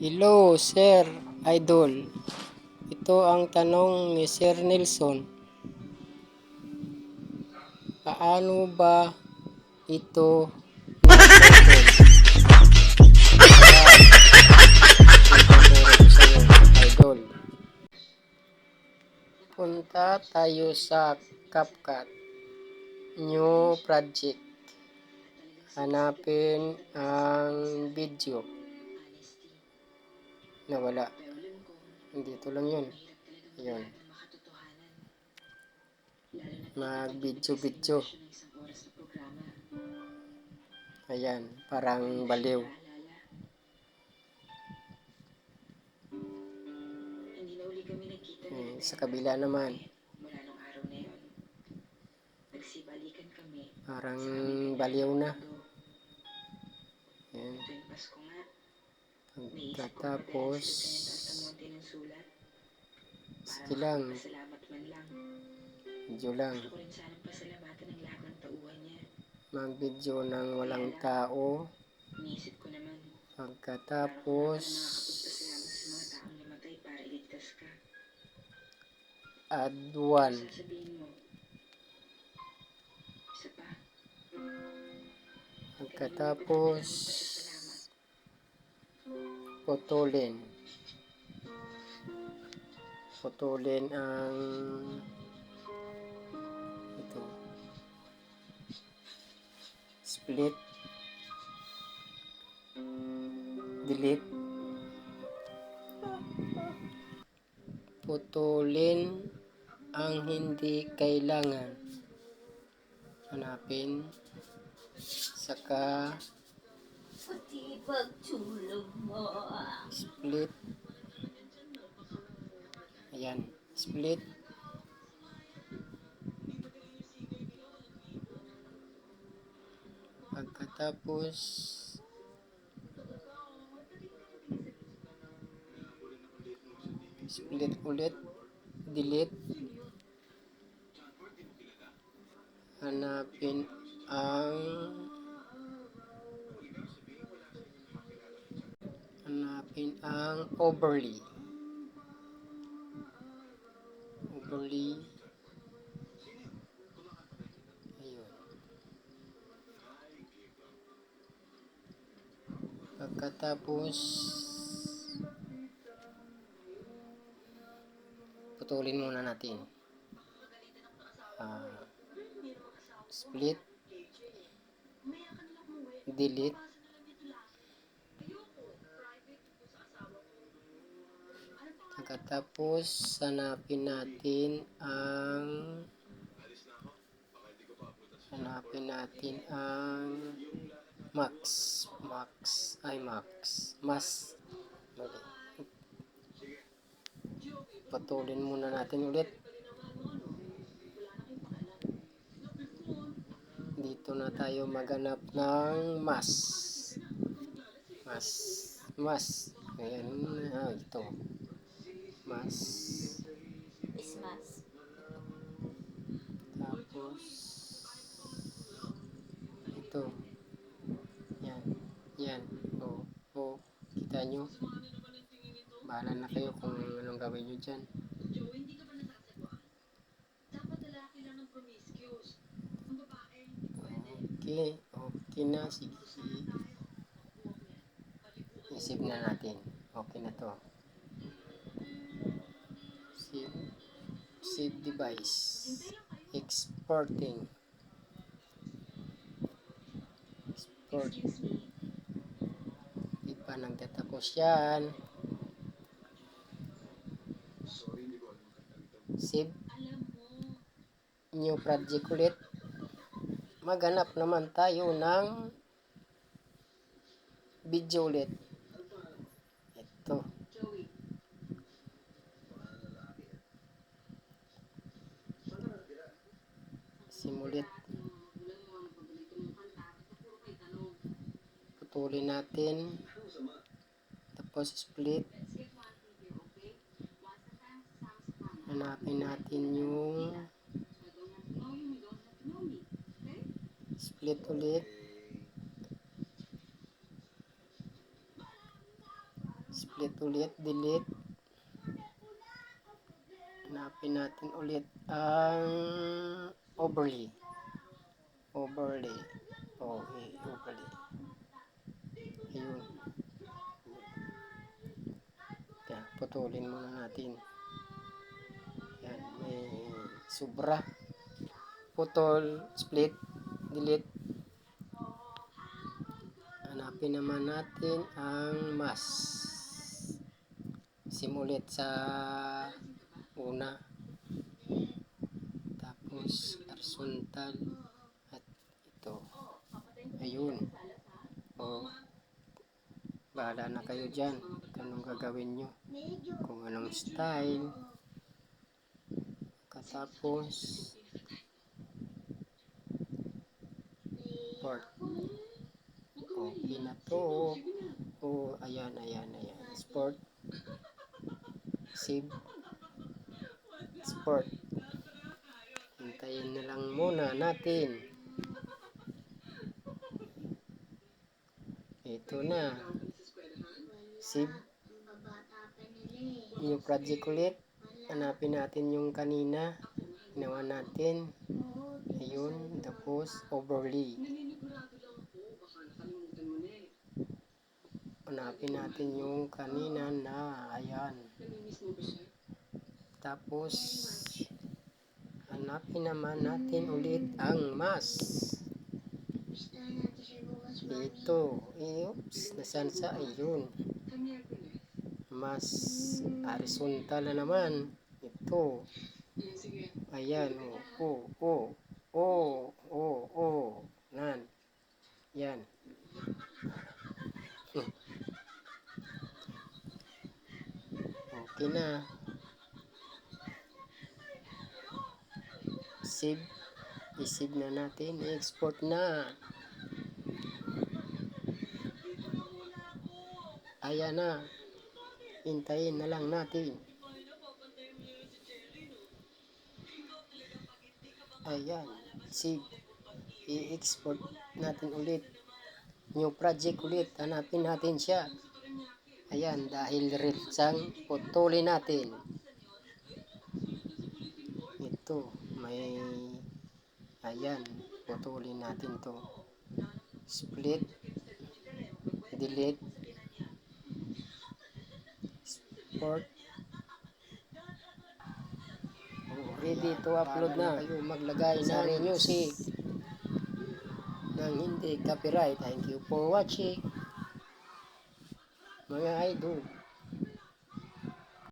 Hello, Sir Idol. Ito ang tanong ni Sir Nelson. Paano ba ito Idol. Punta tayo sa CapCut. New project. Hanapin ang video. Nawala. Dito lang yun. Yun. Mag-video-video. Ayan, parang baliw. Nagkita Eh, sa kabila naman, parang baliw na. Ayan. Tuwing Pasko nga, naisip ko Pagkatapos, magdala sa Monte ng sulat. sige lang, Pasalamat man lang. video lang. Gusto ko rin sanang pasalamatan ng lahat ng tauhan niya. Mag-video ng walang tao. Pagkatapos, pasalamat sa mga putulin. Putulin ang ito. Split. Delete. Putulin ang hindi kailangan. Hanapin. Saka pagtulog mo. split ayan split pagkatapos split ulit delete hanapin ang hanapin ang overlay. Overlay. Ayun. Pagkatapos putulin muna natin. Ah, split delete Pagkatapos, hanapin natin ang hanapin natin ang max. Max. Ay, max. Mas. Mali. Patulin muna natin ulit. Dito na tayo maghanap ng mas. Mas. Mas. Ayan. Ah, ito. Mas. Christmas. Tapos, ito. Yan. Yan. O, o, kita nyo. Bahala na kayo kung anong gawin nyo dyan. Okay. Okay na. Sige. sige. Isip na natin. Okay na to. Save. Save device. Exporting. Export. Di pa nagtatapos yan. Save. New project ulit. Maghanap naman tayo ng video ulit. Ito. Simulit. Putulin natin. Tapos split. Hanapin natin yung split ulit. Split ulit, delete. Hanapin natin ulit ang overlay. Overlay. Eh, overlay. Ayun. Yan, putulin muna natin. Yan, may sobra. Putol, split, delete. Hanapin naman natin ang mas. Simulit sa una. Tapos horizontal at ito. Ayun. O, bahala na kayo dyan. Anong gagawin nyo. Kung anong style. Katapos, part. Okay na to. Oh, ayan, ayan, ayan. Sport. Save. Sport. Hintayin na lang muna natin. Ito na. Save. Yung project ulit. Hanapin natin yung kanina. Ginawa natin. Ayun. Tapos overlay. Hanapin natin yung kanina na ayan. Tapos hanapin naman natin ulit ang mas. Ito. Oops. Nasaan sa ayun. Mas horizontal na naman. Ito. Ayan. Oh. Oh. Oh. Oh. Oh. Oh. Nan. Yan. Okay na. Save. I-save na natin. I-export na. Ayan na. Hintayin na lang natin. Ayan. Save. I-export natin ulit. New project ulit. Hanapin natin siya. Ayan. Dahil ritsang putulin natin. Ito. May ayan. Putulin natin to. Split. Delete. Oh, ready to upload na. Kayo maglagay ng music ng hindi copyright. Thank you for watching. Mga idol.